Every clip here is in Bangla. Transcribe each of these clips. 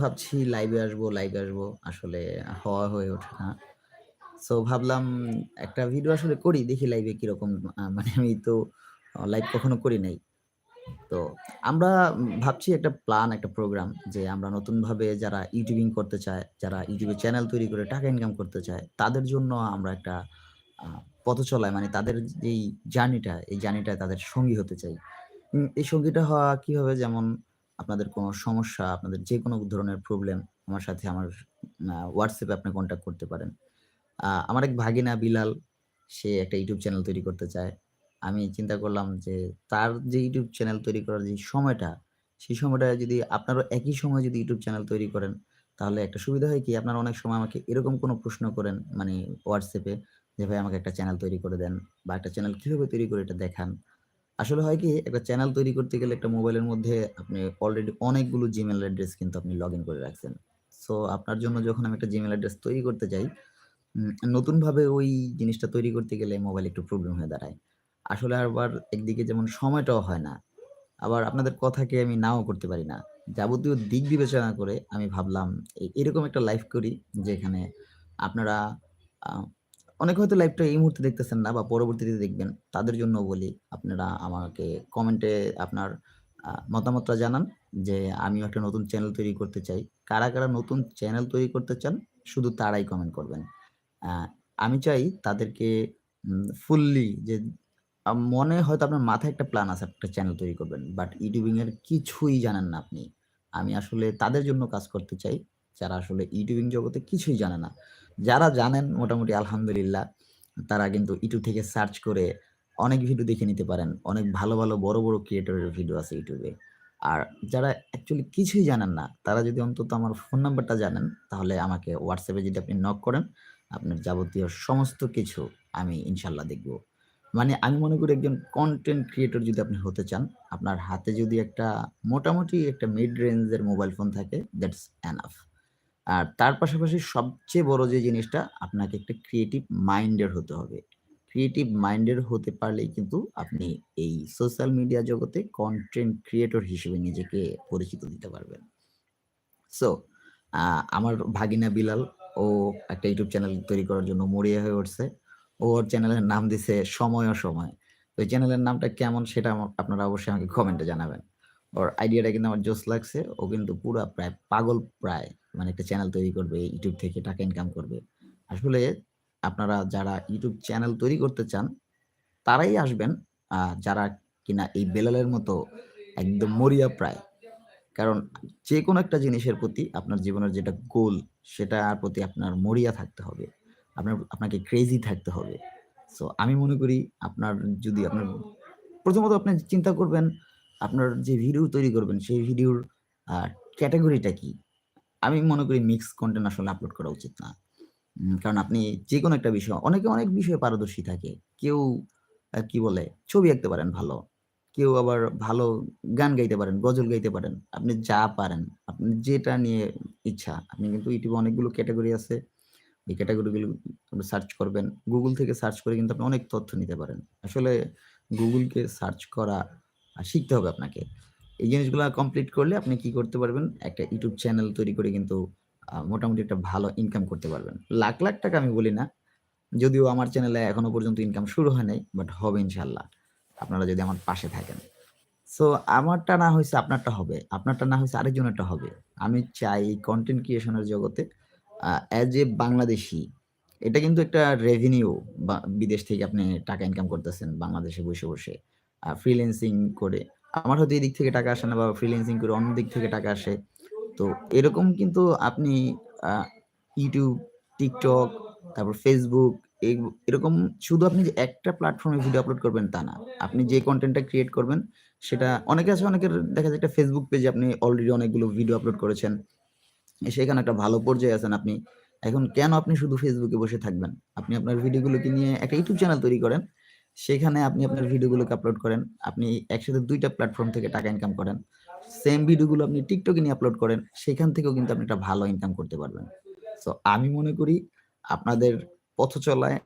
ভাবছি লাইভে আসব, লাইভে আসব। আসলে হওয়া হয়ে ওঠে না। সো ভাবলাম একটা ভিডিও আসলে করি। দেখি লাইভে কীরকম মানে আমি তো লাইভ কখনো করি নাই। তো আমরা ভাবছি একটা প্ল্যান, একটা প্রোগ্রাম যে আমরা নতুনভাবে যারা ইউটিউবিং করতে চায়, যারা ইউটিউবে চ্যানেল তৈরি করে টাকা ইনকাম করতে চায়, তাদের জন্য আমরা একটা পথ চলায় মানে তাদের যেই জার্নিটা, এই জার্নিটায় তাদের সঙ্গী হতে চাই। এই সঙ্গীটা হওয়া কীভাবে? যেমন আপনাদের কোনো সমস্যা, আপনাদের যে কোনো ধরনের প্রবলেম আমার সাথে আমার হোয়াটসঅ্যাপে আপনি কনট্যাক্ট করতে পারেন। আমার এক ভাগিনা বিলাল, সে একটা ইউটিউব চ্যানেল তৈরি করতে চায়। আমি চিন্তা করলাম যে তার যে ইউটিউব চ্যানেল তৈরি করার যে সময়টা, সেই সময়টা যদি আপনারাও একই সময় যদি ইউটিউব চ্যানেল তৈরি করেন, তাহলে একটা সুবিধা হয় কি? আপনারা অনেক সময় আমাকে এরকম কোনো প্রশ্ন করেন মানে হোয়াটসঅ্যাপে যে, "ভাই আমাকে একটা চ্যানেল তৈরি করে দেন বা একটা চ্যানেল কীভাবে তৈরি করে এটা দেখান।" আসলে হয় কি? একটা চ্যানেল তৈরি করতে গেলে একটা মোবাইলের মধ্যে আপনি অলরেডি অনেকগুলো জিমেল অ্যাড্রেস কিন্তু আপনি লগইন করে রাখছেন। সো আপনার জন্য যখন আমি একটা Gmail অ্যাড্রেস তৈরি করতে চাই নতুনভাবে ওই জিনিসটা তৈরি করতে গেলে মোবাইল একটু প্রবলেম হয়ে দাঁড়ায়। আসলে আবার একদিকে যেমন সময়টাও হয় না। আবার আপনাদের কথাকে আমি নাও করতে পারি না। যাবতীয় দিক বিবেচনা করে আমি ভাবলাম এরকম একটা লাইভ করি যেখানে আপনারা অনেকে হয়তো লাইভটা এই মুহূর্তে দেখতেছেন না বা পরবর্তীতে দেখবেন। তাদের জন্য বলি, আপনারা আমাকে কমেন্টে আপনার মতামতটা জানান যে আমিও একটা নতুন চ্যানেল তৈরি করতে চাই। কারা, কারা নতুন চ্যানেল তৈরি করতে চান? শুধু তারাই কমেন্ট করবেন। আমি চাই তাদেরকে ফুললি যে মনে হয়তো আপনার মাথায় একটা প্ল্যান আছে একটা চ্যানেল তৈরি করবেন। বাট ইউটিউবিং এর কিছুই জানেন না আপনি। আমি আসলে তাদের জন্য কাজ করতে চাই, যারা আসলে ইউটিউবিং জগতে কিছুই জানে না। যারা জানেন মোটামুটি আলহামদুলিল্লাহ, তারা কিন্তু ইউটিউব থেকে সার্চ করে অনেক ভিডিও দেখে নিতে পারেন। অনেক ভালো, ভালো বড়, বড় ক্রিয়েটরের ভিডিও আছে ইউটিউবে। আর যারা অ্যাকচুয়ালি কিছুই জানেন না, তারা যদি অন্তত আমার ফোন নাম্বারটা জানেন, তাহলে আমাকে হোয়াটসঅ্যাপে যদি আপনি নক করেন, আপনার যাবতীয় সমস্ত কিছু আমি ইনশাল্লাহ দেখব। মানে আমি মনে করি একজন কন্টেন্ট ক্রিয়েটর যদি আপনি হতে চান, আপনার হাতে যদি একটা মোটামুটি একটা মিড রেঞ্জের মোবাইল ফোন থাকে, দ্যাটস এনাফ। আর তার পাশাপাশি সবচেয়ে বড় যে জিনিসটা, আপনাকে একটা ক্রিয়েটিভ মাইন্ডের হতে হবে। ক্রিয়েটিভ মাইন্ডের হতে পারলেই কিন্তু আপনি এই সোশ্যাল মিডিয়া জগতে কনটেন্ট ক্রিয়েটর হিসেবে নিজেকে পরিচিত দিতে পারবেন। সো আমার ভাগিনা বিলাল, ও একটা ইউটিউব চ্যানেল তৈরি করার জন্য মরিয়া হয়ে উঠছে। ওর চ্যানেলের নাম দিছে সময় অসময়। তো চ্যানেলের নামটা কেমন সেটা আপনারা অবশ্যই আমাকে কমেন্টে জানাবেন। ওর আইডিয়াটা কিন্তু আমার জোস লাগছে। ও কিন্তু পুরো প্রায় পাগল প্রায় মানে একটা চ্যানেল তৈরি করবে, ইউটিউব থেকে টাকা ইনকাম করবে। আসলে আপনারা যারা ইউটিউব চ্যানেল তৈরি করতে চান, তারাই আসবেন যারা কিনা এই বেলালের মতো একদম মরিয়া প্রায়। কারণ যে কোনো একটা জিনিসের প্রতি আপনার জীবনের যেটা গোল, সেটার প্রতি আপনার মরিয়া থাকতে হবে। আপনার আপনাকে ক্রেজি থাকতে হবে। সো আমি মনে করি আপনার যদি আপনার প্রথমত আপনি চিন্তা করবেন, আপনার যে ভিডিও তৈরি করবেন, সেই ভিডিওর ক্যাটাগরিটা কি? আমি মনে করি মিক্স কনটেন্ট আসলে আপলোড করা উচিত না। কারণ আপনি যে কোনো একটা বিষয় অনেকে অনেক বিষয়ে পারদর্শী থাকে। কেউ কি বলে? ছবি আঁকতে পারেন ভালো। কেউ আবার ভালো গান গাইতে পারেন, গজল গাইতে পারেন। আপনি যা পারেন, আপনি যেটা নিয়ে ইচ্ছা, আপনি কিন্তু ইউটিউবে অনেকগুলো ক্যাটাগরি আছে। এই ক্যাটাগরিগুলো আপনি সার্চ করবেন। গুগল থেকে সার্চ করে কিন্তু আপনি অনেক তথ্য নিতে পারেন। আসলে গুগলকে সার্চ করা শিখতে হবে আপনাকে। এই জিনিসগুলো কমপ্লিট করলে আপনি কি করতে পারবেন? একটা ইউটিউব চ্যানেল তৈরি করে কিন্তু মোটামুটি একটা ভালো ইনকাম করতে পারবেন। লাখ, লাখ টাকা আমি বলি না। যদিও আমার চ্যানেলে এখনও পর্যন্ত ইনকাম শুরু হয় নাই। বাট হবে ইনশাল্লাহ আপনারা যদি আমার পাশে থাকেন। সো আমারটা না হয়েছে আপনারটা হবে। আপনারটা না হয়েছে আরেকজনেরটা হবে। আমি চাই কনটেন্ট ক্রিয়েশন এর জগতে অ্যাজ এ বাংলাদেশি এটা কিন্তু একটা রেভিনিউ বিদেশ থেকে আপনি টাকা ইনকাম করতেছেন বাংলাদেশে বসে, বসে। ফ্রিল্যান্সিং করে। আমার হয়তো এদিক থেকে টাকা আসে না বা ফ্রিল্যান্সিং করে অন্য দিক থেকে টাকা আসে। তো এরকম কিন্তু আপনি ইউটিউব টিকটক তারপর ফেসবুক এরকম শুধু আপনি যে একটা প্ল্যাটফর্মে ভিডিও আপলোড করবেন তা না। আপনি যে কন্টেন্টটা ক্রিয়েট করবেন, সেটা অনেকে আছে, অনেকের দেখা যায় একটা ফেসবুক পেজে আপনি অলরেডি অনেকগুলো ভিডিও আপলোড করেছেন। সেখানে একটা ভালো পর্যায়ে আছেন আপনি। এখন কেন আপনি শুধু ফেসবুকে বসে থাকবেন? আপনি আপনার ভিডিওগুলোকে নিয়ে একটা ইউটিউব চ্যানেল তৈরি করেন। সেখানে আপনি আপনার ভিডিওগুলোকে আপলোড করেন। আপনি একসাথে দুইটা প্ল্যাটফর্ম থেকে টাকা ইনকাম করেন। সেম ভিডিওগুলো আপনি এ নিয়ে আপলোড করেন। সেখান থেকেও কিন্তু আপনি একটা ভালো ইনকাম করতে পারবেন। সো আমি মনে করি আপনাদের পথ চলায়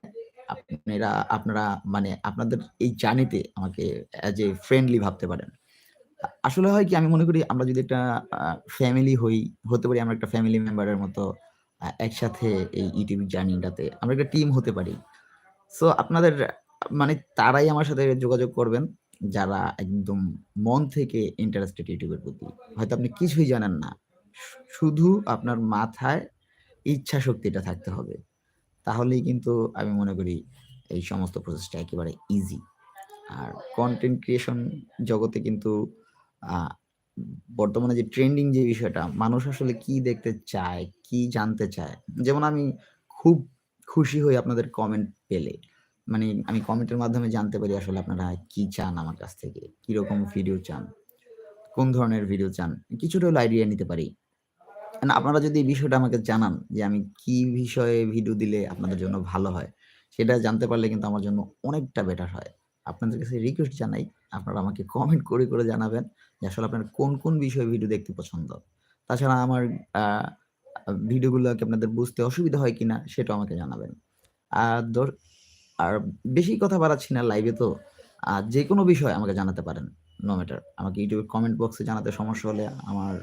আপনারা আপনারা মানে আপনাদের এই জার্নিতে আমাকে এজ এ ফ্রেন্ডলি ভাবতে পারেন। আসলে হয় কি আমি মনে করি আমরা যদি একটা ফ্যামিলি হই, হতে পারি আমরা একটা ফ্যামিলি মেম্বারের মতো একসাথে এই ইউটিউব জার্নিটাতে আমরা একটা টিম হতে পারি। সো আপনাদের মানে তারাই আমার সাথে যোগাযোগ করবেন যারা একদম মন থেকে ইন্টারেস্টেড ইউটিউবের প্রতি। হয়তো আপনি কিছুই জানেন না। শুধু আপনার মাথায় ইচ্ছা শক্তিটা থাকতে হবে। তাহলেই কিন্তু আমি মনে করি এই সমস্ত প্রসেসটা একেবারে ইজি। আর কন্টেন্ট ক্রিয়েশন জগতে কিন্তু বর্তমানে যে ট্রেন্ডিং যে বিষয়টা মানুষ আসলে কি দেখতে চায়, কি জানতে চায়। যেমন আমি খুব খুশি হই আপনাদের কমেন্ট পেলে। মানে আমি কমেন্টের মাধ্যমে জানতে পারি আসলে আপনারা কি চান আমার কাছ থেকে। কীরকম ভিডিও চান, কোন ধরনের ভিডিও চান। কিছুটা হলেও আইডিয়া নিতে পারি। আপনারা যদি এই বিষয়টা আমাকে জানান যে আমি কি বিষয়ে ভিডিও দিলে আপনাদের জন্য ভালো হয়, সেটা জানতে পারলে কিন্তু আমার জন্য অনেকটা বেটার হয়। আপনাদের কাছে রিকোয়েস্ট জানাই, আপনারা আমাকে কমেন্ট করে, করে জানাবেন যে আসলে আপনার কোন, কোন বিষয়ে ভিডিও দেখতে পছন্দ। তাছাড়া আমার আ আ কি আপনাদের বুঝতে অসুবিধা হয় কিনা সেটাও আমাকে জানাবেন। আর দর আর বেশি কথা বাড়াচ্ছি না লাইভে তো। আর যে কোনো বিষয় আমাকে জানাতে পারেন। No matter. আমাকে ইউটিউবের কমেন্ট বক্সে জানাতে সমস্যা হলে আমার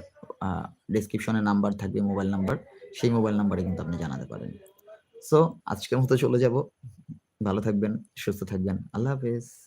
ডিসক্রিপশনে নাম্বার থাকবে মোবাইল নাম্বার। সেই মোবাইল নাম্বারে কিন্তু আপনি জানাতে পারেন। সো আজকের মতো চলে যাব। ভালো থাকবেন, সুস্থ থাকবেন। আল্লাহ হাফেজ।